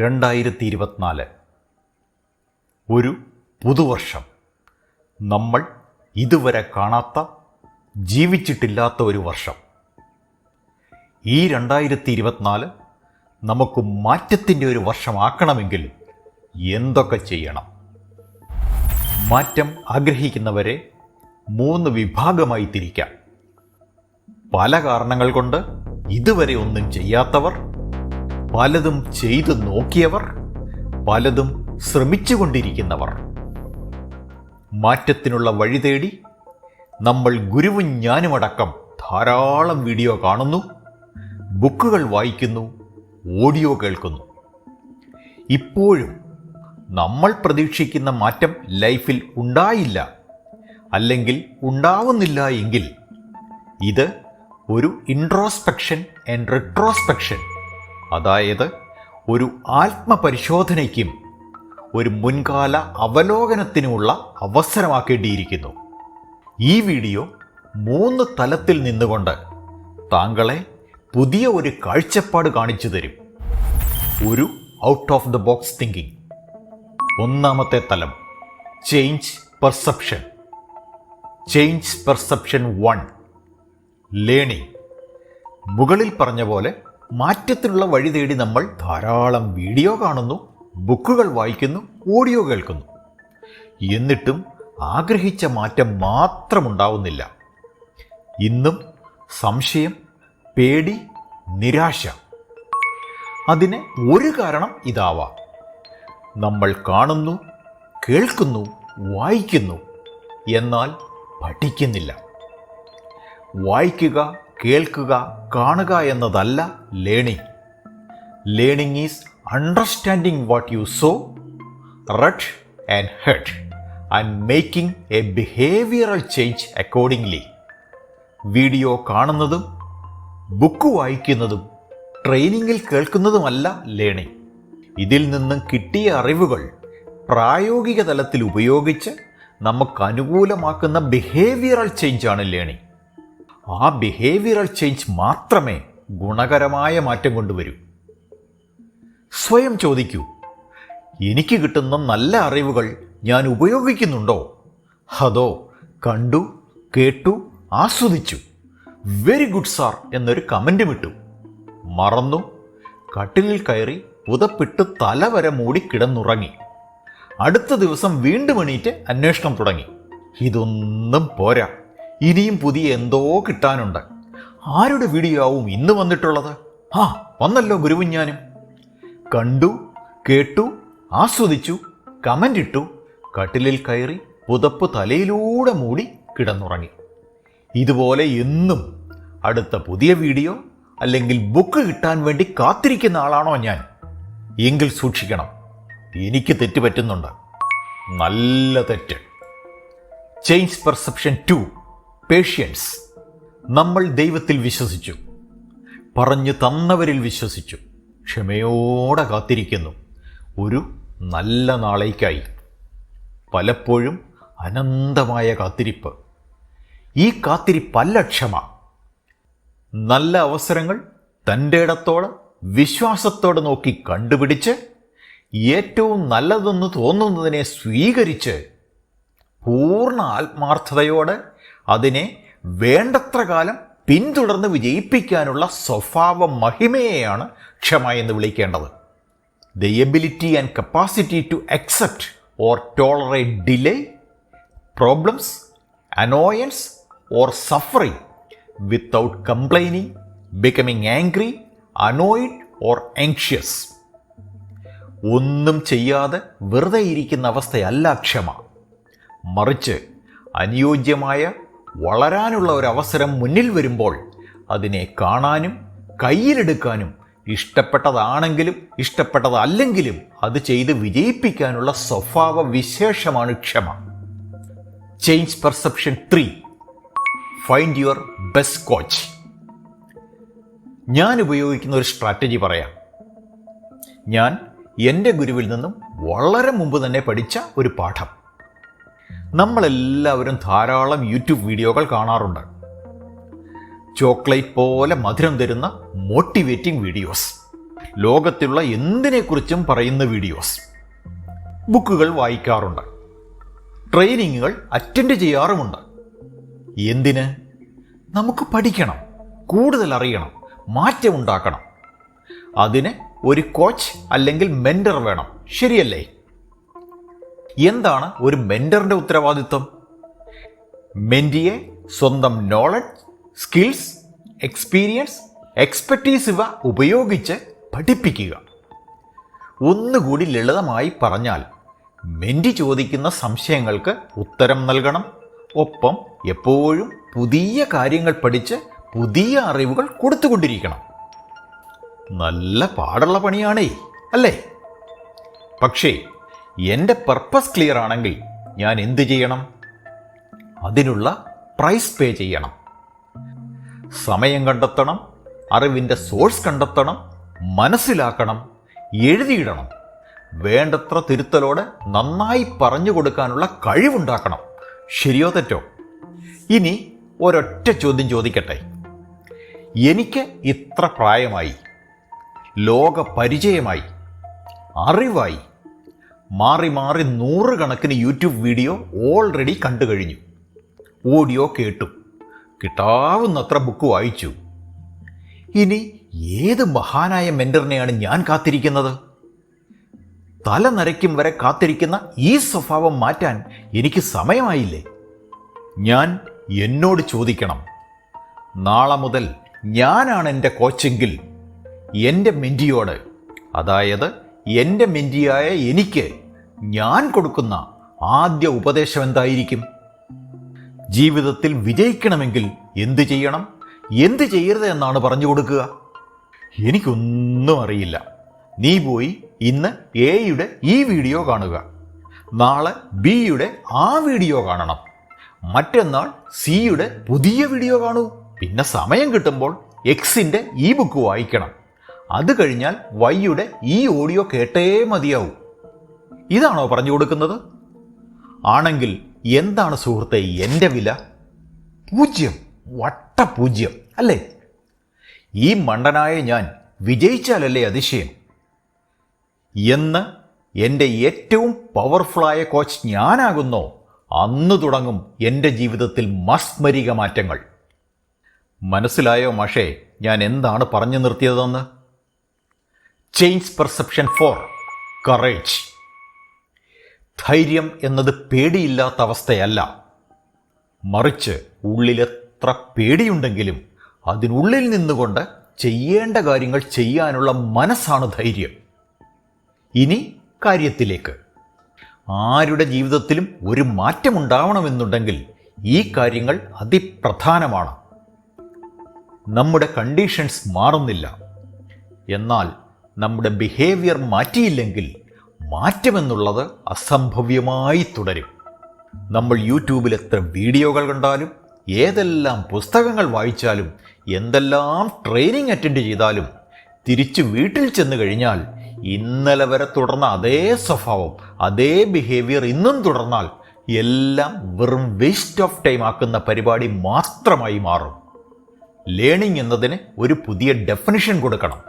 രണ്ടായിരത്തി ഇരുപത്തിനാല് ഒരു പുതുവർഷം. നമ്മൾ ഇതുവരെ കാണാത്ത ജീവിച്ചിട്ടില്ലാത്ത ഒരു വർഷം. ഈ രണ്ടായിരത്തി ഇരുപത്തിനാല് നമുക്ക് മാറ്റത്തിന്റെ ഒരു വർഷമാക്കണമെങ്കിൽ എന്തൊക്കെ ചെയ്യണം? മാറ്റം ആഗ്രഹിക്കുന്നവരെ മൂന്ന് വിഭാഗമായി തിരിക്കാം പല കാരണങ്ങൾ കൊണ്ട് ഇതുവരെ ഒന്നും ചെയ്യാത്തവർ പലതും ചെയ്തു നോക്കിയവർ പലതും ശ്രമിച്ചുകൊണ്ടിരിക്കുന്നവർ. മാറ്റത്തിനുള്ള വഴി തേടി നമ്മൾ ഗുരുവും ഞാനുമടക്കം ധാരാളം വീഡിയോ കാണുന്നു ബുക്കുകൾ വായിക്കുന്നു ഓഡിയോ കേൾക്കുന്നു. ഇപ്പോഴും നമ്മൾ പ്രതീക്ഷിക്കുന്ന മാറ്റം ലൈഫിൽ ഉണ്ടായില്ല അല്ലെങ്കിൽ ഉണ്ടാവുന്നില്ല എങ്കിൽ ഇത് ഒരു ഇൻട്രോസ്പെക്ഷൻ ആൻഡ് റിട്രോസ്പെക്ഷൻ അതായത് ഒരു ആത്മപരിശോധനയ്ക്കും ഒരു മുൻകാല അവലോകനത്തിനുമുള്ള അവസരമാക്കേണ്ടിയിരിക്കുന്നു. ഈ വീഡിയോ മൂന്ന് തലത്തിൽ നിന്നുകൊണ്ട് താങ്കളെ പുതിയ ഒരു കാഴ്ചപ്പാട് കാണിച്ചു തരും. ഒരു out of the box thinking ഒന്നാമത്തെ തലം change perception change perception one learning മുകളിൽ പറഞ്ഞ പോലെ മാറ്റത്തിനുള്ള വഴി തേടി നമ്മൾ ധാരാളം വീഡിയോ കാണുന്നു ബുക്കുകൾ വായിക്കുന്നു ഓഡിയോ കേൾക്കുന്നു. എന്നിട്ടും ആഗ്രഹിച്ച മാറ്റം മാത്രമുണ്ടാവുന്നില്ല. ഇന്നും സംശയം പേടി നിരാശ. അതിന് ഒരു കാരണം ഇതാവാം. നമ്മൾ കാണുന്നു കേൾക്കുന്നു വായിക്കുന്നു എന്നാൽ പഠിക്കുന്നില്ല. വായിക്കുക കേൾക്കുക കാണുക എന്നതല്ല learning learning is understanding what you saw read and heard and making a behavioural change accordingly video കാണുന്നതും ബുക്ക് വായിക്കുന്നതും ട്രെയിനിങ്ങിൽ കേൾക്കുന്നതുമല്ല ലേണിംഗ് ഇതിൽ നിന്നും കിട്ടിയ അറിവുകൾ പ്രായോഗിക തലത്തിൽ ഉപയോഗിച്ച് നമുക്ക് അനുകൂലമാക്കുന്ന ബിഹേവിയറൽ ചേഞ്ചാണ് ലേണിംഗ് ആ ബിഹേവിയറൽ ചേഞ്ച് മാത്രമേ ഗുണകരമായ മാറ്റം കൊണ്ടുവരൂ. സ്വയം ചോദിക്കൂ എനിക്ക് കിട്ടുന്ന നല്ല അറിവുകൾ ഞാൻ ഉപയോഗിക്കുന്നുണ്ടോ? അതോ കണ്ടു കേട്ടു ആസ്വദിച്ചു? വെരി ഗുഡ് സാർ എന്നൊരു കമന്റും ഇട്ടു. മറന്നു കട്ടിലിൽ കയറി പുതപ്പിട്ട് തല വരെ മൂടി കിടന്നുറങ്ങി. അടുത്ത ദിവസം വീണ്ടും എണീറ്റ് അന്വേഷണം തുടങ്ങി. ഇതൊന്നും പോരാ. ഇനിയും പുതിയ എന്തോ കിട്ടാനുണ്ട്. ആരുടെ വീഡിയോ ആവും ഇന്ന് വന്നിട്ടുള്ളത്? ആ വന്നല്ലോ ഗുരുവും ഞാനും കണ്ടു കേട്ടു ആസ്വദിച്ചു കമന്റ് ഇട്ടു കട്ടിലിൽ കയറി പുതപ്പ് തലയിലൂടെ മൂടി കിടന്നുറങ്ങി. ഇതുപോലെ എന്നും അടുത്ത പുതിയ വീഡിയോ അല്ലെങ്കിൽ ബുക്ക് കിട്ടാൻ വേണ്ടി കാത്തിരിക്കുന്ന ആളാണോ ഞാൻ? എങ്കിൽ സൂക്ഷിക്കണം. എനിക്ക് തെറ്റ് പറ്റുന്നുണ്ട്. നല്ല തെറ്റ്. ചേഞ്ച് പെർസെപ്ഷൻ ടു പേഷ്യൻസ് നമ്മൾ ദൈവത്തിൽ വിശ്വസിച്ചു. പറഞ്ഞു തന്നവരിൽ വിശ്വസിച്ചു. ക്ഷമയോടെ കാത്തിരിക്കുന്നു. ഒരു നല്ല നാളേക്കായി. പലപ്പോഴും അനന്തമായ കാത്തിരിപ്പ്. ഈ കാത്തിരിപ്പല്ല ക്ഷമ. നല്ല അവസരങ്ങൾ തന്റെ ഇടത്തോടെ വിശ്വാസത്തോടെ നോക്കി കണ്ടുപിടിച്ച് ഏറ്റവും നല്ലതെന്ന് തോന്നുന്നതിനെ സ്വീകരിച്ച് പൂർണ ആത്മാർത്ഥതയോടെ അതിനെ വേണ്ടത്ര കാലം പിന്തുടർന്ന് വിജയിപ്പിക്കാനുള്ള സ്വഭാവ മഹിമയെയാണ് ക്ഷമ എന്ന് വിളിക്കേണ്ടത്. The ability and capacity to accept or tolerate delay problems annoyance or suffering without complaining becoming angry annoyed or anxious ഒന്നും ചെയ്യാതെ വെറുതെ ഇരിക്കുന്ന അവസ്ഥയല്ല ക്ഷമ. മറിച്ച് അനുയോജ്യമായ വളരാനുള്ള ഒരു അവസരം മുന്നിൽ വരുമ്പോൾ അതിനെ കാണാനും കയ്യിലെടുക്കാനും ഇഷ്ടപ്പെട്ടതാണെങ്കിലും ഇഷ്ടപ്പെട്ടതല്ലെങ്കിലും അത് ചെയ്ത് വിജയിപ്പിക്കാനുള്ള സ്വഭാവ വിശേഷമാണ് ക്ഷമ. Change perception three find your best coach ഞാൻ ഉപയോഗിക്കുന്ന ഒരു സ്ട്രാറ്റജി പറയാം. ഞാൻ എന്റെ ഗുരുവിൽ നിന്നും വളരെ മുമ്പ് തന്നെ പഠിച്ച ഒരു പാഠം. നമ്മളെല്ലാവരും ധാരാളം യൂട്യൂബ് വീഡിയോകൾ കാണാറുണ്ട്. ചോക്ലേറ്റ് പോലെ മധുരം തരുന്ന മോട്ടിവേറ്റിംഗ് വീഡിയോസ്. ലോകത്തിലുള്ള എന്തിനെക്കുറിച്ചും പറയുന്ന വീഡിയോസ്. ബുക്കുകൾ വായിക്കാറുണ്ട്. ട്രെയിനിങ്ങുകൾ അറ്റൻഡ് ചെയ്യാറുമുണ്ട്. എന്തിന്? നമുക്ക് പഠിക്കണം. കൂടുതൽ അറിയണം. മാറ്റമുണ്ടാക്കണം. അതിന് ഒരു കോച്ച് അല്ലെങ്കിൽ മെന്റർ വേണം. ശരിയല്ലേ? എന്താണ് ഒരു മെന്ററിന്റെ ഉത്തരവാദിത്വം? മെന്റിയെ സ്വന്തം നോളജ് സ്കിൽസ് എക്സ്പീരിയൻസ് എക്സ്പെർട്ടീസ് ഇവ ഉപയോഗിച്ച് പഠിപ്പിക്കുക. ഒന്നുകൂടി ലളിതമായി പറഞ്ഞാൽ മെന്റി ചോദിക്കുന്ന സംശയങ്ങൾക്ക് ഉത്തരം നൽകണം. ഒപ്പം എപ്പോഴും പുതിയ കാര്യങ്ങൾ പഠിച്ച് പുതിയ അറിവുകൾ കൊടുത്തുകൊണ്ടിരിക്കണം. നല്ല പാടുള്ള പണിയാണേ അല്ലേ? പക്ഷേ എന്റെ പർപ്പസ് ക്ലിയർ ആണെങ്കിൽ ഞാൻ എന്ത് ചെയ്യണം? അതിനുള്ള പ്രൈസ് പേ ചെയ്യണം. സമയം കണ്ടെത്തണം അറിവിന്റെ സോഴ്സ് കണ്ടെത്തണം മനസ്സിലാക്കണം എഴുതിയിടണം. വേണ്ടത്ര തിരുത്തലോടെ നന്നായി പറഞ്ഞു കൊടുക്കാനുള്ള കഴിവുണ്ടാക്കണം. ശരിയോ തെറ്റോ? ഇനി ഒരൊറ്റ ചോദ്യം ചോദിക്കട്ടെ. എനിക്ക് ഇത്ര പ്രായമായി ലോക പരിചയമായി അറിവായി മാറി മാറി നൂറുകണക്കിന് യൂട്യൂബ് വീഡിയോ ഓൾറെഡി കണ്ടു കഴിഞ്ഞു. ഓഡിയോ കേട്ടു. കിട്ടാവുന്നത്ര ബുക്ക് വായിച്ചു. ഇനി ഏത് മഹാനായ മെന്ററിനെയാണ് ഞാൻ കാത്തിരിക്കുന്നത്? തല നരയ്ക്കും വരെ കാത്തിരിക്കുന്ന ഈ സ്വഭാവം മാറ്റാൻ എനിക്ക് സമയമായില്ലേ? ഞാൻ എന്നോട് ചോദിക്കണം. നാളെ മുതൽ ഞാനാണ് എന്റെ കോച്ചെങ്കിൽ എന്റെ മെന്റിയോട് അതായത് എന്റെ മെന്റിയായ എനിക്ക് ഞാൻ കൊടുക്കുന്ന ആദ്യ ഉപദേശം എന്തായിരിക്കും? ജീവിതത്തിൽ വിജയിക്കണമെങ്കിൽ എന്ത് ചെയ്യണം? എന്ത് ചെയ്യരുത് എന്നാണ് പറഞ്ഞു കൊടുക്കുക. എനിക്കൊന്നും അറിയില്ല. നീ പോയി ഇന്ന് എയുടെ ഈ വീഡിയോ കാണുക. നാളെ ബിയുടെ ആ വീഡിയോ കാണണം. മറ്റന്നാൾ സിയുടെ പുതിയ വീഡിയോ കാണൂ. പിന്നെ സമയം കിട്ടുമ്പോൾ എക്സിന്റെ ഈ ബുക്ക് വായിക്കണം. അത് കഴിഞ്ഞാൽ വൈയുടെ ഈ ഓഡിയോ കേട്ടേ മതിയാവൂ. ഇതാണോ പറഞ്ഞു കൊടുക്കുന്നത്? ആണെങ്കിൽ എന്താണ് സുഹൃത്തെ എന്റെ വില? പൂജ്യം വട്ട പൂജ്യം അല്ലേ? ഈ മണ്ടനായ ഞാൻ വിജയിച്ചാലല്ലേ അതിശയം? എന്ന് എന്റെ ഏറ്റവും പവർഫുള്ളായ കോച്ച് ഞാനാകുന്നോ? അന്ന് തുടങ്ങും എന്റെ ജീവിതത്തിൽ മസ്മരിക മാറ്റങ്ങൾ. മനസ്സിലായോ മഷേ ഞാൻ എന്താണ് പറഞ്ഞു നിർത്തിയതെന്ന്? ചേഞ്ച് പെർസെപ്ഷൻ ഫോർ കറേജ് ധൈര്യം എന്നത് പേടിയില്ലാത്ത അവസ്ഥയല്ല. മറിച്ച് ഉള്ളിലെത്ര പേടിയുണ്ടെങ്കിലും അതിനുള്ളിൽ നിന്നുകൊണ്ട് ചെയ്യേണ്ട കാര്യങ്ങൾ ചെയ്യാനുള്ള മനസ്സാണ് ധൈര്യം. ഇനി കാര്യത്തിലേക്ക്. ആരുടെ ജീവിതത്തിലും ഒരു മാറ്റമുണ്ടാവണമെന്നുണ്ടെങ്കിൽ ഈ കാര്യങ്ങൾ അതിപ്രധാനമാണ്. നമ്മുടെ കണ്ടീഷൻസ് മാറുന്നില്ല. എന്നാൽ നമ്മുടെ ബിഹേവിയർ മാറ്റിയില്ലെങ്കിൽ മാറ്റമെന്നുള്ളത് അസംഭവ്യമായി തുടരും. നമ്മൾ യൂട്യൂബിൽ എത്ര വീഡിയോകൾ കണ്ടാലും ഏതെല്ലാം പുസ്തകങ്ങൾ വായിച്ചാലും എന്തെല്ലാം ട്രെയിനിങ് അറ്റൻഡ് ചെയ്താലും തിരിച്ചു വീട്ടിൽ ചെന്ന് കഴിഞ്ഞാൽ ഇന്നലെ വരെ തുടർന്ന അതേ സ്വഭാവം അതേ ബിഹേവിയർ ഇന്നും തുടർന്നാൽ എല്ലാം വെറും വേസ്റ്റ് ഓഫ് ടൈം ആക്കുന്ന പരിപാടി മാത്രമായി മാറും. ലേണിംഗ് എന്നതിന് ഒരു പുതിയ ഡെഫിനിഷൻ കൊടുക്കണം.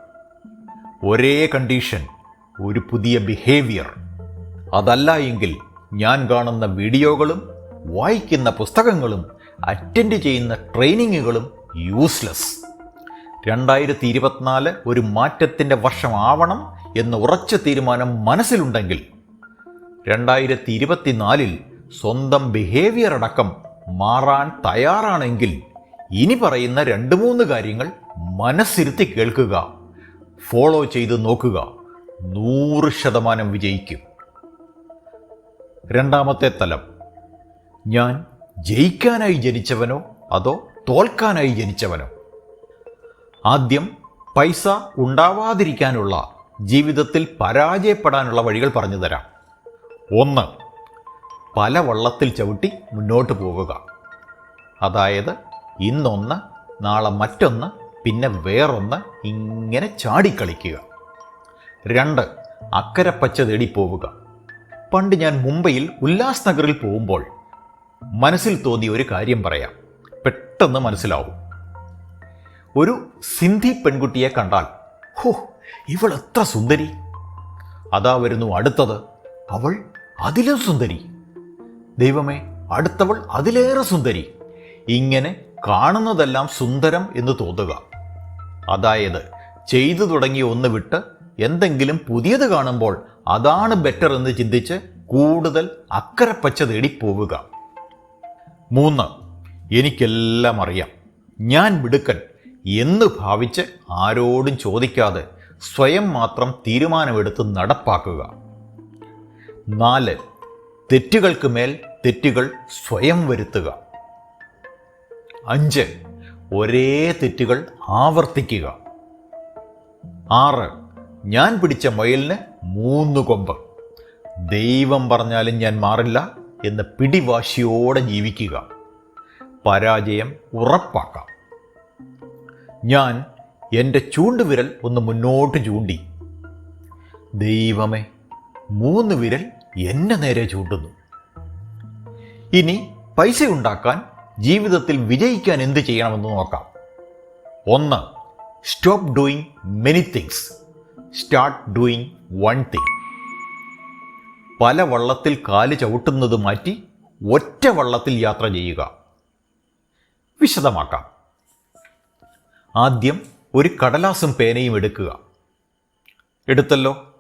ഒരേ കണ്ടീഷൻ ഒരു പുതിയ ബിഹേവിയർ അതല്ല എങ്കിൽ ഞാൻ കാണുന്ന വീഡിയോകളും വായിക്കുന്ന പുസ്തകങ്ങളും അറ്റൻഡ് ചെയ്യുന്ന ട്രെയിനിങ്ങുകളും യൂസ്ലെസ് രണ്ടായിരത്തി ഇരുപത്തിനാല് ഒരു മാറ്റത്തിന്റെ വർഷമാവണം എന്ന ഉറച്ച തീരുമാനം മനസ്സിലുണ്ടെങ്കിൽ രണ്ടായിരത്തി ഇരുപത്തിനാലിൽ സ്വന്തം ബിഹേവിയർ അടക്കം മാറാൻ തയ്യാറാണെങ്കിൽ ഇനി പറയുന്ന രണ്ട് മൂന്ന് കാര്യങ്ങൾ മനസ്സിരുത്തി കേൾക്കുക ഫോളോ ചെയ്ത് നോക്കുക. നൂറ് ശതമാനം വിജയിക്കും. രണ്ടാമത്തെ തലം. ഞാൻ ജയിക്കാനായി ജനിച്ചവനോ അതോ തോൽക്കാനായി ജനിച്ചവനോ? ആദ്യം പൈസ ഉണ്ടാവാതിരിക്കാനുള്ള ജീവിതത്തിൽ പരാജയപ്പെടാനുള്ള വഴികൾ പറഞ്ഞു തരാം. ഒന്ന് പല വള്ളത്തിൽ ചവിട്ടി മുന്നോട്ട് പോകുക അതായത് ഇന്നൊന്ന് നാളെ മറ്റൊന്ന് പിന്നെ വേറൊന്ന് ഇങ്ങനെ ചാടിക്കളിക്കുക. രണ്ട് അക്കരെ പച്ച തേടി പോവുക പണ്ട് ഞാൻ മുംബൈയിൽ ഉല്ലാസ് നഗറിൽ പോകുമ്പോൾ മനസ്സിൽ തോന്നിയ ഒരു കാര്യം പറയാം. പെട്ടെന്ന് മനസ്സിലാവും. ഒരു സിന്ധി പെൺകുട്ടിയെ കണ്ടാൽ ഹോ ഇവൾ എത്ര സുന്ദരി. അതാ വരുന്നു അടുത്തത് അവൾ അതിലും സുന്ദരി. ദൈവമേ അടുത്തവൾ അതിലേറെ സുന്ദരി. ഇങ്ങനെ കാണുന്നതെല്ലാം സുന്ദരം എന്ന് തോന്നുക. അതായത് ചെയ്തു തുടങ്ങിയ ഒന്ന് വിട്ട് എന്തെങ്കിലും പുതിയത് കാണുമ്പോൾ അതാണ് ബെറ്റർ എന്ന് ചിന്തിച്ച് കൂടുതൽ അക്കരപ്പച്ച തേടി പോവുക മൂന്ന് എനിക്കെല്ലാം അറിയാം. ഞാൻ മിടുക്കൻ എന്ന് ഭാവിച്ച് ആരോടും ചോദിക്കാതെ സ്വയം മാത്രം തീരുമാനമെടുത്ത് നടപ്പാക്കുക. നാല് തെറ്റുകൾക്ക് മേൽ തെറ്റുകൾ സ്വയം വരുത്തുക. അഞ്ച് ഒരേ തെറ്റുകൾ ആവർത്തിക്കുക. ആറ് ഞാൻ പിടിച്ച മയിലിന് മൂന്ന് കൊമ്പ്. ദൈവം പറഞ്ഞാലും ഞാൻ മാറില്ല എന്ന് പിടിവാശിയോടെ ജീവിക്കുക. പരാജയം ഉറപ്പാക്കാം. ഞാൻ എന്റെ ചൂണ്ടുവിരൽ ഒന്ന് മുന്നോട്ട് ചൂണ്ടി. ദൈവമേ മൂന്ന് വിരൽ എന്നെ നേരെ ചൂണ്ടുന്നു. ഇനി പൈസ ഉണ്ടാക്കാൻ ജീവിതത്തിൽ വിജയിക്കാൻ എന്ത് ചെയ്യണമെന്ന് നോക്കാം. ഒന്ന് stop doing many things. Start doing one thing. പല വള്ളത്തിൽ കാൽ ചവിട്ടുന്നത് മാറ്റി ഒറ്റ വള്ളത്തിൽ യാത്ര ചെയ്യുക. വിശദമാക്കാം. ആദ്യം ഒരു കടലാസും പേനയും എടുക്കുക. എടുത്തല്ലോ.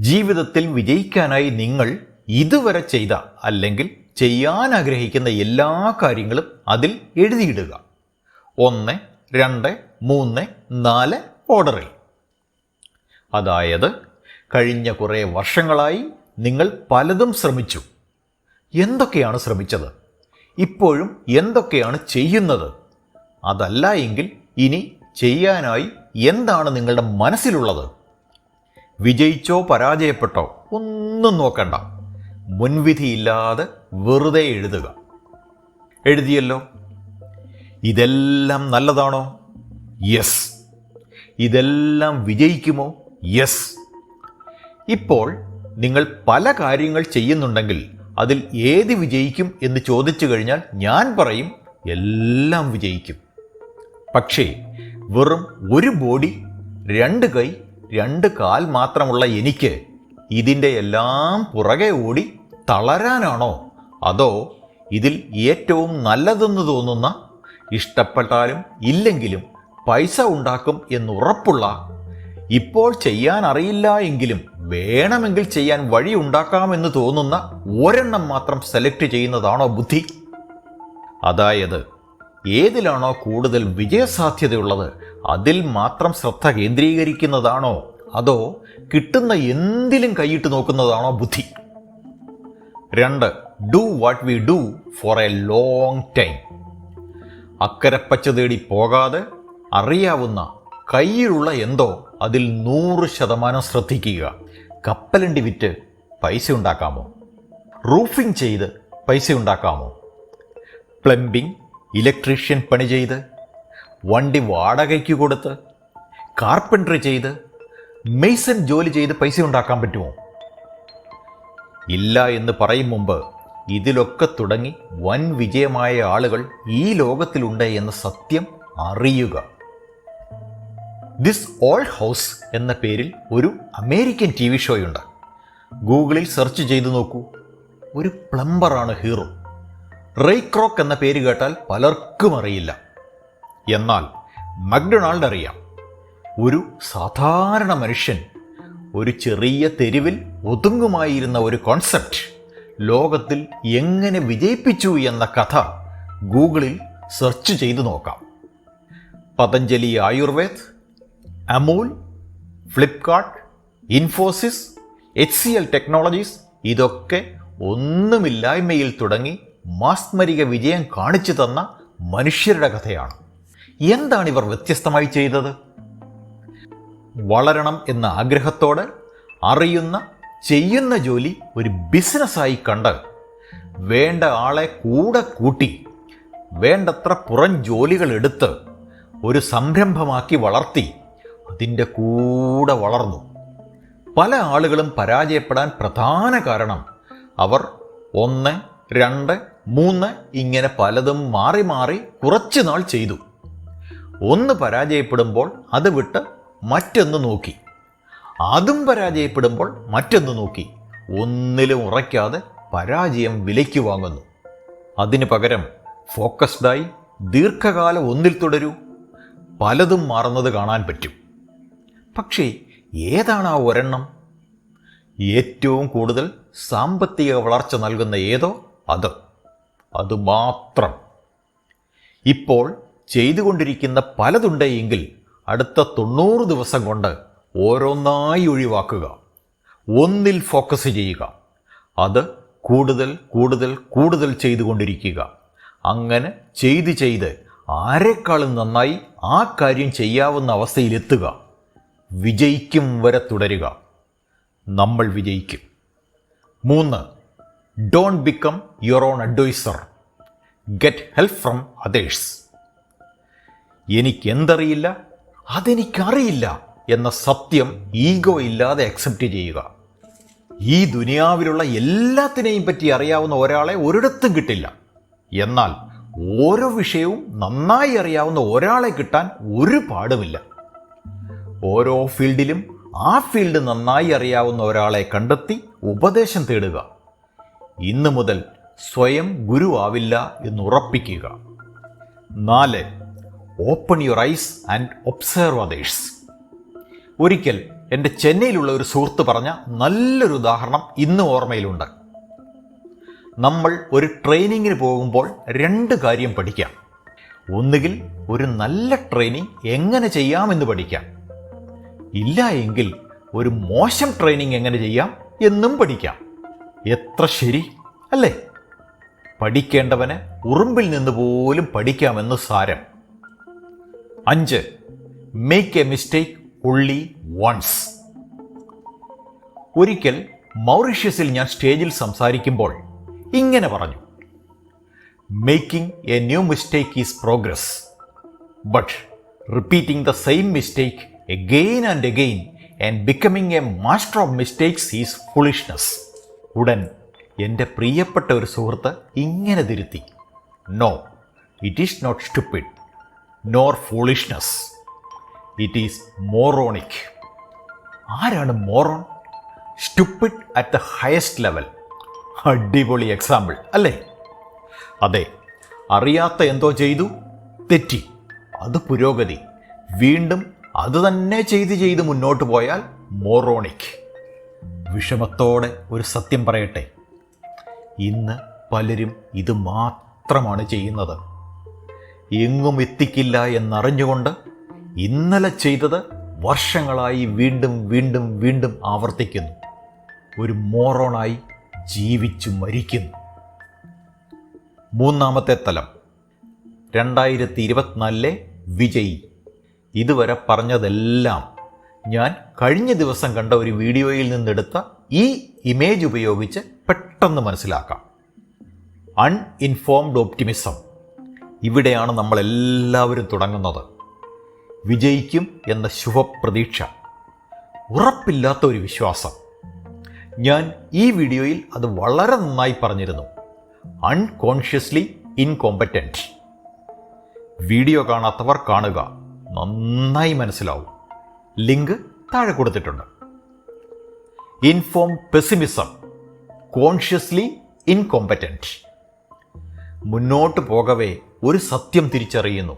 ജീവിതത്തിൽ വിജയിക്കാനായി നിങ്ങൾ ഇതുവരെ ചെയ്ത അല്ലെങ്കിൽ ചെയ്യാൻ ആഗ്രഹിക്കുന്ന എല്ലാ കാര്യങ്ങളും അതിൽ എഴുതിയിടുക. ഒന്ന് രണ്ട് മൂന്ന് നാല് ഓർഡറിൽ. അതായത് കഴിഞ്ഞ കുറേ വർഷങ്ങളായി നിങ്ങൾ പലതും ശ്രമിച്ചു. എന്തൊക്കെയാണ് ശ്രമിച്ചത്? ഇപ്പോഴും എന്തൊക്കെയാണ് ചെയ്യുന്നത്? അതല്ല എങ്കിൽ ഇനി ചെയ്യാനായി എന്താണ് നിങ്ങളുടെ മനസ്സിലുള്ളത്? വിജയിച്ചോ പരാജയപ്പെട്ടോ ഒന്നും നോക്കണ്ട. മുൻവിധിയില്ലാതെ വെറുതെ എഴുതുക. എഴുതിയല്ലോ? ഇതെല്ലാം നല്ലതാണോ? യെസ്. ഇതെല്ലാം വിജയിക്കുമോ? യെസ്. ഇപ്പോൾ നിങ്ങൾ പല കാര്യങ്ങൾ ചെയ്യുന്നുണ്ടെങ്കിൽ അതിൽ ഏത് വിജയിക്കും എന്ന് ചോദിച്ചു കഴിഞ്ഞാൽ ഞാൻ പറയും എല്ലാം വിജയിക്കും. പക്ഷേ വെറും ഒരു ബോഡി രണ്ട് കൈ രണ്ട് കാൽ മാത്രമുള്ള എനിക്ക് ഇതിന്റെ എല്ലാം പുറകെ ഓടി തളരാനാണോ? അതോ ഇതിൽ ഏറ്റവും നല്ലതെന്ന് തോന്നുന്ന ഇഷ്ടപ്പെട്ടാലും ഇല്ലെങ്കിലും പൈസ ഉണ്ടാക്കും എന്നുറപ്പുള്ള ഇപ്പോൾ ചെയ്യാൻ അറിയില്ല എങ്കിലും വേണമെങ്കിൽ ചെയ്യാൻ വഴി ഉണ്ടാക്കാമെന്ന് തോന്നുന്ന ഒരെണ്ണം മാത്രം സെലക്ട് ചെയ്യുന്നതാണോ ബുദ്ധി? അതായത് ഏതിലാണോ കൂടുതൽ വിജയസാധ്യതയുള്ളത് അതിൽ മാത്രം ശ്രദ്ധ കേന്ദ്രീകരിക്കുന്നതാണോ? അതോ കിട്ടുന്ന എന്തിലും കൈയിട്ട് നോക്കുന്നതാണോ ബുദ്ധി? രണ്ട് do what we do for a long time Akkarappacha തേടി പോകാതെ അറിയാവുന്ന കയ്യിലുള്ള എന്തോ അതിൽ നൂറ് ശതമാനം ശ്രദ്ധിക്കുക. കപ്പലണ്ടി വിറ്റ് പൈസ ഉണ്ടാക്കാമോ? റൂഫിംഗ് ചെയ്ത് പൈസ ഉണ്ടാക്കാമോ? പ്ലംബിംഗ് ഇലക്ട്രീഷ്യൻ പണി ചെയ്ത് വണ്ടി വാടകയ്ക്ക് കൊടുത്ത് കാർപ്പൻട്രി ചെയ്ത് മെയ്സൺ ജോലി ചെയ്ത് പൈസ ഉണ്ടാക്കാൻ പറ്റുമോ? ഇല്ല എന്ന് പറയും മുമ്പ് ഇതിലൊക്കെ തുടങ്ങി വൻ വിജയമായ ആളുകൾ ഈ ലോകത്തിലുണ്ട് എന്ന സത്യം അറിയുക. ദിസ് ഓൾ ഹൗസ് എന്ന പേരിൽ ഒരു അമേരിക്കൻ ടി വി ഷോയുണ്ട് ഗൂഗിളിൽ സെർച്ച് ചെയ്തു നോക്കൂ. ഒരു പ്ലംബറാണ് ഹീറോ റെയ്ക്രോക്ക് എന്ന പേര് കേട്ടാൽ പലർക്കും അറിയില്ല. എന്നാൽ മക്ഡൊണാൾഡ് അറിയാം. ഒരു സാധാരണ മനുഷ്യൻ ഒരു ചെറിയ തെരുവിൽ ഒതുങ്ങുമായിരുന്ന ഒരു കോൺസെപ്റ്റ് ലോകത്തിൽ എങ്ങനെ വിജയിപ്പിച്ചു എന്ന കഥ ഗൂഗിളിൽ സെർച്ച് ചെയ്തു നോക്കാം. Patanjali Ayurved Amul Flipkart Infosys H C L technologies ഇതൊക്കെ ഒന്നുമില്ലായ്മയിൽ തുടങ്ങി മാസ്മരിക വിജയം കാണിച്ചു തന്ന മനുഷ്യരുടെ കഥയാണ്. എന്താണ് ഇവർ വ്യത്യസ്തമായി ചെയ്തത്? വളരണം എന്ന ആഗ്രഹത്തോടെ അറിയുന്ന ചെയ്യുന്ന ജോലി ഒരു ബിസിനസ്സായി കണ്ട് വേണ്ട ആളെ കൂടെ കൂട്ടി വേണ്ടത്ര പുറം ജോലികൾ എടുത്ത് ഒരു സംരംഭമാക്കി വളർത്തി അതിന്റെ കൂടെ വളർന്നു. പല ആളുകളും പരാജയപ്പെടാൻ പ്രധാന കാരണം അവർ ഒന്ന് രണ്ട് മൂന്ന് ഇങ്ങനെ പലതും മാറി മാറി കുറച്ചു നാൾ ചെയ്തു. ഒന്ന് പരാജയപ്പെടുമ്പോൾ അത് വിട്ട് മറ്റൊന്ന് നോക്കി. അതും പരാജയപ്പെടുമ്പോൾ മറ്റൊന്ന് നോക്കി. ഒന്നിലും ഉറയ്ക്കാതെ പരാജയം വിലയ്ക്ക് വാങ്ങുന്നു. അതിന് പകരം ഫോക്കസ്ഡായി ദീർഘകാലം ഒന്നിൽ തുടരൂ. പലതും മാറുന്നത് കാണാൻ പറ്റും. പക്ഷേ ഏതാണ് ആ ഒരെണ്ണം? ഏറ്റവും കൂടുതൽ സാമ്പത്തിക വളർച്ച നൽകുന്ന ഏതോ അത്. അതുമാത്രം ഇപ്പോൾ ചെയ്തുകൊണ്ടിരിക്കുന്ന പലതുണ്ടെങ്കിൽ അടുത്ത തൊണ്ണൂറ് ദിവസം കൊണ്ട് ഓരോന്നായി ഒഴിവാക്കുക. ഒന്നിൽ ഫോക്കസ് ചെയ്യുക. അത് കൂടുതൽ കൂടുതൽ കൂടുതൽ ചെയ്തുകൊണ്ടിരിക്കുക. അങ്ങനെ ചെയ്ത് ചെയ്ത് ആരെക്കാളും നന്നായി ആ കാര്യം ചെയ്യാവുന്ന അവസ്ഥയിലെത്തുക. വിജയിക്കും വരെ തുടരുക. നമ്മൾ വിജയിക്കും. മൂന്ന് don't become your own adviser get help from others എനിക്കെന്തറിയില്ല? അതെനിക്കറിയില്ല എന്ന സത്യം ഈഗോ ഇല്ലാതെ അക്സെപ്റ്റ് ചെയ്യുക. ഈ ദുനിയാവിലുള്ള എല്ലാത്തിനെയും പറ്റി അറിയാവുന്ന ഒരാളെ ഒരിടത്തും കിട്ടില്ല. എന്നാൽ ഓരോ വിഷയവും നന്നായി അറിയാവുന്ന ഒരാളെ കിട്ടാൻ ഒരു പാടുമില്ല. ഓരോ ഫീൽഡിലും ആ ഫീൽഡ് നന്നായി അറിയാവുന്ന ഒരാളെ കണ്ടെത്തി ഉപദേശം തേടുക. ഇന്നു മുതൽ സ്വയം ഗുരുവാവില്ല എന്ന് ഉറപ്പിക്കുക. നാല് open your eyes and observe others ഒരിക്കൽ എന്റെ ചെന്നൈയിലുള്ള ഒരു സുഹൃത്ത് പറഞ്ഞ നല്ലൊരു ഉദാഹരണം ഇന്ന് ഓർമ്മയിലുണ്ട്. നമ്മൾ ഒരു ട്രെയിനിങ്ങിന് പോകുമ്പോൾ രണ്ട് കാര്യം പഠിക്കാം. ഒന്നുകിൽ ഒരു നല്ല ട്രെയിനിങ് എങ്ങനെ ചെയ്യാമെന്ന് പഠിക്കാം. ഇല്ല എങ്കിൽ ഒരു മോശം ട്രെയിനിങ് എങ്ങനെ ചെയ്യാം എന്നും പഠിക്കാം. എത്ര ശരി അല്ലേ? പഠിക്കേണ്ടവന് ഉറുമ്പിൽ നിന്ന് പോലും പഠിക്കാമെന്ന് സാരം. അഞ്ച് make a mistake only once ഒരിക്കൽ മൗറീഷ്യസിൽ ഞാൻ സ്റ്റേജിൽ സംസാരിക്കുമ്പോൾ ഇങ്ങനെ പറഞ്ഞു. Making a new mistake is progress but repeating the same mistake again and again and becoming a master of mistakes is foolishness ഉടൻ എന്റെ പ്രിയപ്പെട്ട ഒരു സുഹൃത്ത് ഇങ്ങനെ തിരുത്തി. No it is not stupid nor foolishness it is moronic ആരാണ് moron? Stupid at the highest level അടിപൊളി example അല്ലേ? അതെ അറിയാത്ത എന്തോ ചെയ്തു തെറ്റി. അത് പുരോഗതി. വീണ്ടും അത് തന്നെ ചെയ്ത് ചെയ്ത് മുന്നോട്ട് പോയാൽ മോറോണിക് വിഷമത്തോടെ ഒരു സത്യം പറയട്ടെ. ഇന്ന് പലരും ഇത് മാത്രമാണ് ചെയ്യുന്നത്. എങ്ങും എത്തിക്കില്ല എന്നറിഞ്ഞുകൊണ്ട് ഇന്നലെ ചെയ്തത് വർഷങ്ങളായി വീണ്ടും വീണ്ടും വീണ്ടും ആവർത്തിക്കുന്നു. ഒരു മോറോണായി ജീവിച്ചു മരിക്കുന്നു. മൂന്നാമത്തെ തലം. രണ്ടായിരത്തി ഇരുപത്തിനാലിലെ വിജയി. ഇതുവരെ പറഞ്ഞതെല്ലാം ഞാൻ കഴിഞ്ഞ ദിവസം കണ്ട ഒരു വീഡിയോയിൽ നിന്നെടുത്ത ഈ ഇമേജ് ഉപയോഗിച്ച് പെട്ടെന്ന് മനസ്സിലാക്കാം. അൺഇൻഫോംഡ് ഓപ്റ്റിമിസം ഇവിടെയാണ് നമ്മളെല്ലാവരും തുടങ്ങുന്നത്. വിജയിക്കും എന്ന ശുഭപ്രതീക്ഷ. ഉറപ്പില്ലാത്ത ഒരു വിശ്വാസം. ഞാൻ ഈ വീഡിയോയിൽ അത് വളരെ നന്നായി പറഞ്ഞിരുന്നു. അൺകോൺഷ്യസ്ലി ഇൻകോമ്പറ്റന്റ് വീഡിയോ കാണാത്തവർ കാണുക. നന്നായി മനസ്സിലാവും. ലിങ്ക് താഴെ കൊടുത്തിട്ടുണ്ട്. ഇൻഫോം പെസിമിസം കോൺഷ്യസ്ലി ഇൻകോമ്പറ്റന്റ് മുന്നോട്ട് പോകവേ ഒരു സത്യം തിരിച്ചറിയുന്നു.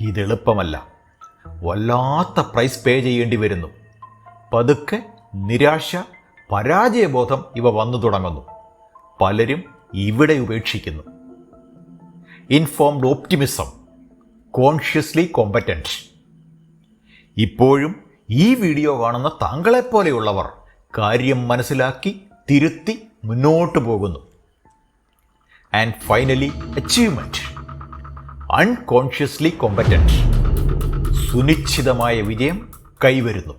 ഇതെളുപ്പമല്ല വല്ലാത്ത പ്രൈസ് പേ ചെയ്യേണ്ടി വരുന്നു. പതുക്കെ നിരാശ പരാജയബോധം ഇവ വന്നു തുടങ്ങുന്നു. പലരും ഇവിടെ ഉപേക്ഷിക്കുന്നു. ഇൻഫോംഡ് ഓപ്റ്റിമിസം കോൺഷ്യസ്ലി കോമ്പറ്റന്റ് ഇപ്പോഴും ഈ വീഡിയോ കാണുന്ന താങ്കളെപ്പോലെയുള്ളവർ കാര്യം മനസ്സിലാക്കി തിരുത്തി മുന്നോട്ട് പോകുന്നു. And finally achievement unconsciously competent സുനിശ്ചിതമായ വിജയം കൈവരുന്നു.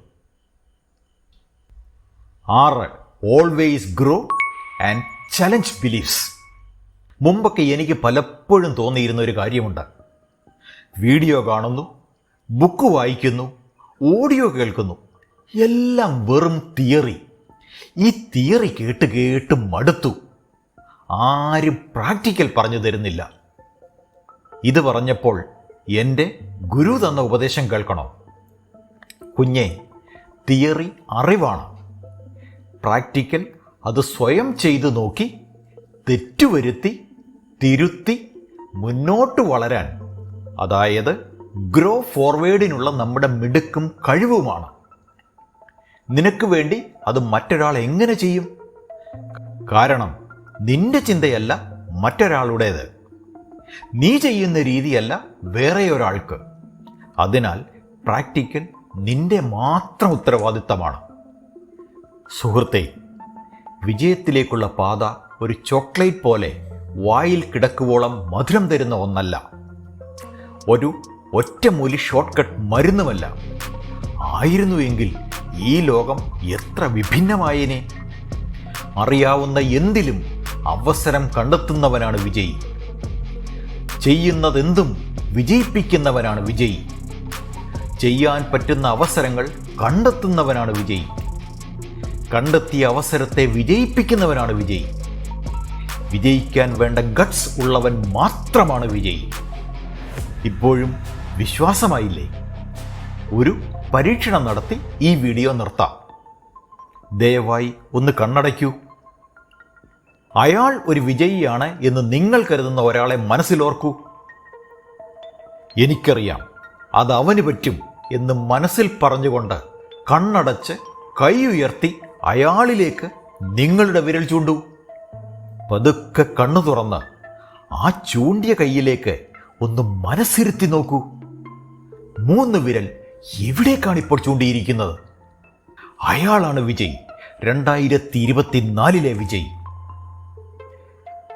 ആറ് always grow and challenge beliefs മുമ്പൊക്കെ എനിക്ക് പലപ്പോഴും തോന്നിയിരുന്ന ഒരു കാര്യമുണ്ട്. വീഡിയോ കാണുന്നു ബുക്ക് വായിക്കുന്നു ഓഡിയോ കേൾക്കുന്നു. എല്ലാം വെറും തിയറി ഈ തിയറി കേട്ട് കേട്ട് മടുത്തു. ആരും പ്രാക്ടിക്കൽ പറഞ്ഞു തരുന്നില്ല. ഇത് പറഞ്ഞപ്പോൾ എന്റെ ഗുരു തന്ന ഉപദേശം കേൾക്കണോ? കുഞ്ഞെ തിയറി അറിവാണ്. പ്രാക്ടിക്കൽ അത് സ്വയം ചെയ്തു നോക്കി തെറ്റുവരുത്തി തിരുത്തി മുന്നോട്ട് വളരാൻ അതായത് ഗ്രോ ഫോർവേഡിനുള്ള നമ്മുടെ മിടുക്കും കഴിവുമാണ്. നിനക്ക് വേണ്ടി അത് മറ്റൊരാൾ എങ്ങനെ ചെയ്യും? കാരണം നിന്റെ ചിന്തയല്ല മറ്റൊരാളുടേത്. നീ ചെയ്യുന്ന രീതിയല്ല വേറെ ഒരാൾക്ക് അതിനാൽ പ്രാക്ടിക്കൽ നിന്റെ മാത്രം ഉത്തരവാദിത്തമാണ്. സുഹൃത്തെ വിജയത്തിലേക്കുള്ള പാത ഒരു ചോക്ലേറ്റ് പോലെ വായിൽ കിടക്കുവോളം മധുരം തരുന്ന ഒന്നല്ല. ഒരു ഒറ്റമൂലി ഷോർട്ട് കട്ട് മരുന്നുമല്ല ആയിരുന്നുവെങ്കിൽ ഈ ലോകം എത്ര വിഭിന്നമായേനെ. അറിയാവുന്ന എന്തിലും അവസരം കണ്ടെത്തുന്നവനാണ് വിജയി. ചെയ്യുന്നതെന്തും വിജയിപ്പിക്കുന്നവനാണ് വിജയി. ചെയ്യാൻ പറ്റുന്ന അവസരങ്ങൾ കണ്ടെത്തുന്നവനാണ് വിജയി. കണ്ടെത്തിയ അവസരത്തെ വിജയിപ്പിക്കുന്നവനാണ് വിജയി. വിജയിക്കാൻ വേണ്ട ഗട്സ് ഉള്ളവൻ മാത്രമാണ് വിജയി. ഇപ്പോഴും വിശ്വാസമായില്ലേ? ഒരു പരീക്ഷണം നടത്തി ഈ വീഡിയോ നിർത്താം. ദയവായി ഒന്ന് കണ്ണടയ്ക്കൂ. അയാൾ ഒരു വിജയിയാണ് എന്ന് നിങ്ങൾ കരുതുന്ന ഒരാളെ മനസ്സിലോർക്കൂ. എനിക്കറിയാം അത് അവന് പറ്റും എന്ന് മനസ്സിൽ പറഞ്ഞുകൊണ്ട് കണ്ണടച്ച് കൈ ഉയർത്തി അയാളിലേക്ക് നിങ്ങളുടെ വിരൽ ചൂണ്ടു. പതുക്കെ കണ്ണു തുറന്ന് ആ ചൂണ്ടിയ കൈയിലേക്ക് ഒന്ന് മനസ്സിരുത്തി നോക്കൂ. മൂന്ന് വിരൽ എവിടേക്കാണ് ഇപ്പോൾ ചൂണ്ടിയിരിക്കുന്നത്? അയാളാണ് വിജയ്. രണ്ടായിരത്തി ഇരുപത്തിനാലിലെ Vijay.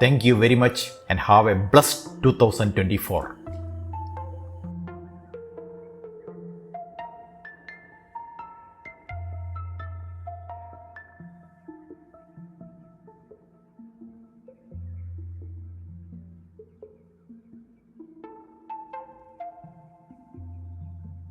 Thank you very much and have a blessed two thousand twenty four